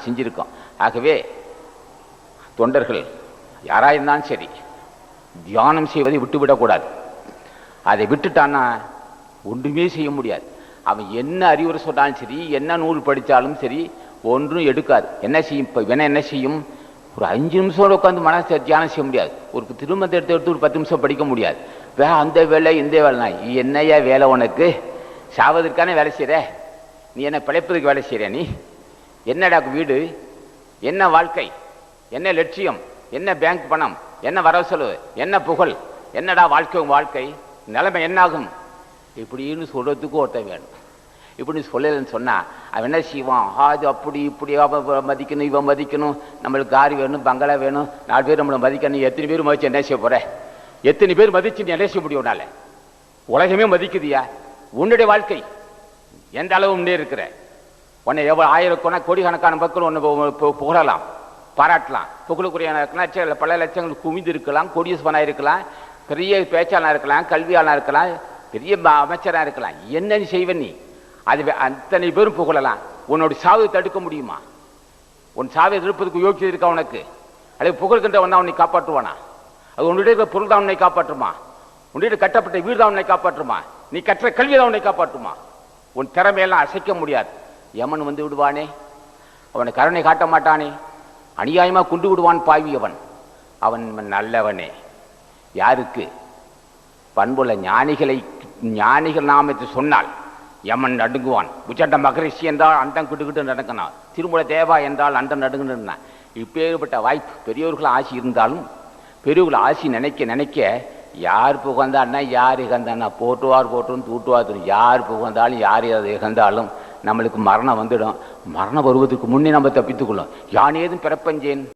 நாங்கள் செஞ்சுருக்கோம். ஆகவே தொண்டர்கள் யாராக இருந்தாலும் சரி தியானம் செய்வதை விட்டுவிடக்கூடாது. அதை விட்டுட்டான்னா ஒன்றுமே செய்ய முடியாது. அவன் என்ன அறிவுரை சொன்னாலும் சரி என்ன நூல் படித்தாலும் சரி ஒன்றும் எடுக்காது. என்ன செய்யும்? இப்போ வேணா என்ன செய்யும்? ஒரு அஞ்சு நிமிஷம் உட்காந்து மனசை தியானம் செய்ய முடியாது. ஒரு திருமணத்தை எடுத்து எடுத்து ஒரு பத்து நிமிஷம் படிக்க முடியாது. வே அந்த வேலை இந்த வேலைனா என்னையா வேலை உனக்கு? சாவதற்கான வேலை செய்கிற நீ என்ன பிழைப்பதுக்கு வேலை செய்கிற நீ? என்னடா வீடு? என்ன வாழ்க்கை? என்ன லட்சியம்? என்ன பேங்க் பணம்? என்ன வரவு செலவு? என்ன புகழ்? என்னடா வாழ்க்கை உன் வாழ்க்கை? நிலைமை என்னாகும்? இப்படின்னு சொல்றதுக்கு ஒருத்தன் வேணும். இப்படி சொல்லலைன்னு சொன்னா அவன் என்ன செய்வான்? அது அப்படி இப்படி அவன் மதிக்கணும் இவன் மதிக்கணும். நம்மளுக்கு காரி வேணும் பங்களா வேணும். நாலு பேர் நம்மளை மதிக்கணும். எத்தனை பேர் மதிச்சு என்ன செய்ய போகிற எத்தனை பேர் மதிச்சு நீ என்ன செய்ய முடியும் உலகமே மதிக்குதியா? உன்னுடைய வாழ்க்கை எந்த அளவு முன்னே இருக்கிற உன்னை எவ்வளோ ஆயிரக்கணக்கான கோடிக்கணக்கான மக்கள் ஒன்று புகழலாம் பாராட்டலாம். புகழுக்குரிய லட்சங்கள் பல லட்சங்கள் குவிந்து இருக்கலாம் கோடீஸ்வரனா இருக்கலாம் பெரிய பேச்சாளனாக இருக்கலாம் கல்வியாளனாக இருக்கலாம் பெரிய அமைச்சராக இருக்கலாம். என்ன நீ செய்வ நீ? அது அத்தனை பேரும் புகழலாம். உன்னோட சாவு தடுக்க முடியுமா? உன் சாவை எதிர்ப்பதற்கு யோக்கியம் இருக்கா உனக்கு? அல்லது புகழ்கின்ற வந்தால் உன்னை காப்பாற்றுவானா? அது உன்னுடைய இருக்கிற பொருள் தான் உன்னை காப்பாற்றுமா? உன்னுடைய கட்டப்பட்ட வீடு தான் உன்னை காப்பாற்றுமா? நீ கற்ற கல்வி தான் உன்னை காப்பாற்றுமா? உன் திறமையெல்லாம் அசைக்க முடியாது. யமன் வந்து விடுவானே? அவனை கருணை காட்ட மாட்டானே? அநியாயமா கொண்டு விடுவான் பாவியவன். அவன் நல்லவனே. யாருக்கு? பண்புள்ள ஞானிகளை ஞானிகள் நாமத்தை சொன்னால் யமன் நடுங்குவான். உச்சண்ட மகரிஷி என்றால் அண்டம் கிட்டுக்கிட்டு நடக்கினான் திருமூல தேவா என்றால் அண்டம் நடுங்குன்னு இப்பேற்பட்ட வாய்ப்பு பெரியவர்கள் ஆசி இருந்தாலும் பெரியவர்கள் ஆசி நினைக்க நினைக்க யார் புகழ்ந்தான்னா யார் இகந்தான்னா போட்டுவார் போட்டும் தூட்டுவார் யார் புகழ்ந்தாலும் யார் அதை இகழ்ந்தாலும் நம்மளுக்கு மரணம் வந்துடும். மரணம் வருவதற்கு முன்னே நம்ம தப்பித்துக்கொள்ளும் யான் ஏதும் பிறப்பஞ்சேன்.